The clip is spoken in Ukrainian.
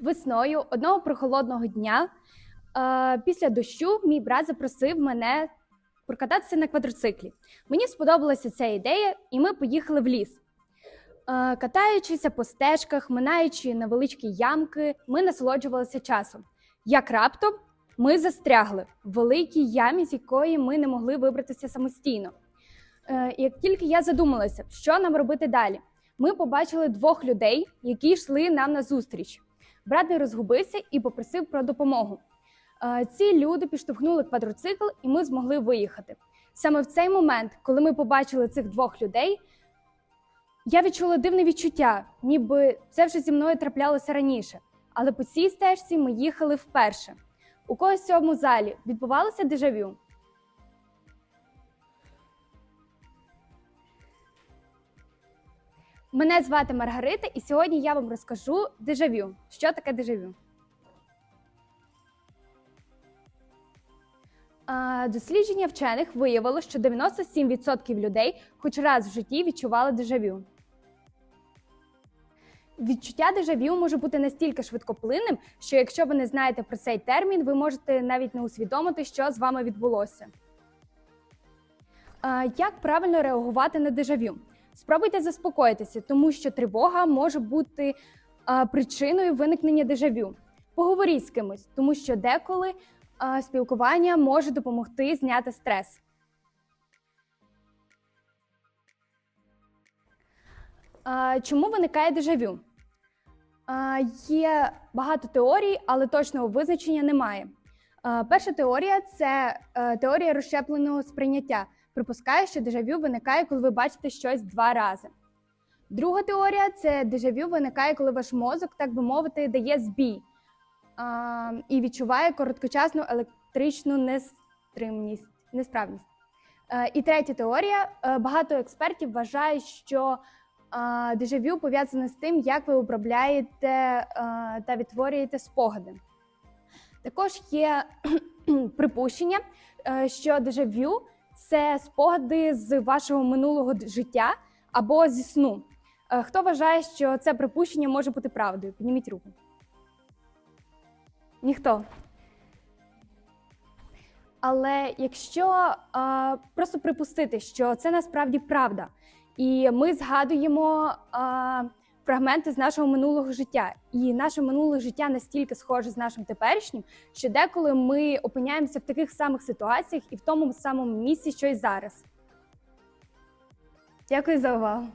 Весною одного прохолодного дня е, після дощу мій брат запросив мене прокататися на квадроциклі. Мені сподобалася ця ідея, і ми поїхали в ліс. Е, катаючися по стежках, минаючи невеличкі ямки, ми насолоджувалися часом. Як раптом ми застрягли в великій ямі, з якої ми не могли вибратися самостійно. Е, як тільки я задумалася, що нам робити далі, ми побачили двох людей, які йшли нам назустріч. Не розгубився і попросив про допомогу. Е, Ці люди підштовхнули квадроцикл, і ми змогли виїхати. Саме в цей момент, коли ми побачили цих двох людей, я відчула дивне відчуття, ніби це вже зі мною траплялося раніше. Але по цій стежці ми їхали вперше. У когось в цьому залі відбувалося дежавю. Мене звати Маргарита, і сьогодні я вам розкажу дежавю. Що таке дежавю? Дослідження вчених виявило, що 97% людей хоч раз в житті відчували дежавю. Відчуття дежавю може бути настільки швидкоплинним, що якщо ви не знаєте про цей термін, ви можете навіть не усвідомити, що з вами відбулося. Як правильно реагувати на дежавю? Спробуйте заспокоїтися, тому що тривога може бути а, причиною виникнення дежавю. Поговоріть з кимось, тому що деколи а, спілкування може допомогти зняти стрес. А, Чому виникає дежавю? А, Є багато теорій, але точного визначення немає. Перша теорія це е, теорія розщепленого сприйняття. Припускає, що дежавю виникає, коли ви бачите щось два рази. Друга теорія це дежавю виникає, коли ваш мозок, так би мовити, дає збій а, і відчуває короткочасну електричну нестримність, несправність. Е, І третя теорія: Е, багато експертів вважають, що а, дежавю пов'язане з тим, як ви обробляєте е, та відтворюєте спогади. Також є припущення, що дежавю це спогади з вашого минулого життя або зі сну. Е, Хто вважає, що це припущення може бути правдою? Підніміть руку. Ніхто. Але якщо а, просто припустити, що це насправді правда, і ми згадуємо фрагменти з нашого минулого життя, і наше минуле життя настільки схоже з нашим теперішнім, що деколи ми опиняємося в таких самих ситуаціях і в тому самому місці, що й зараз. Дякую за увагу.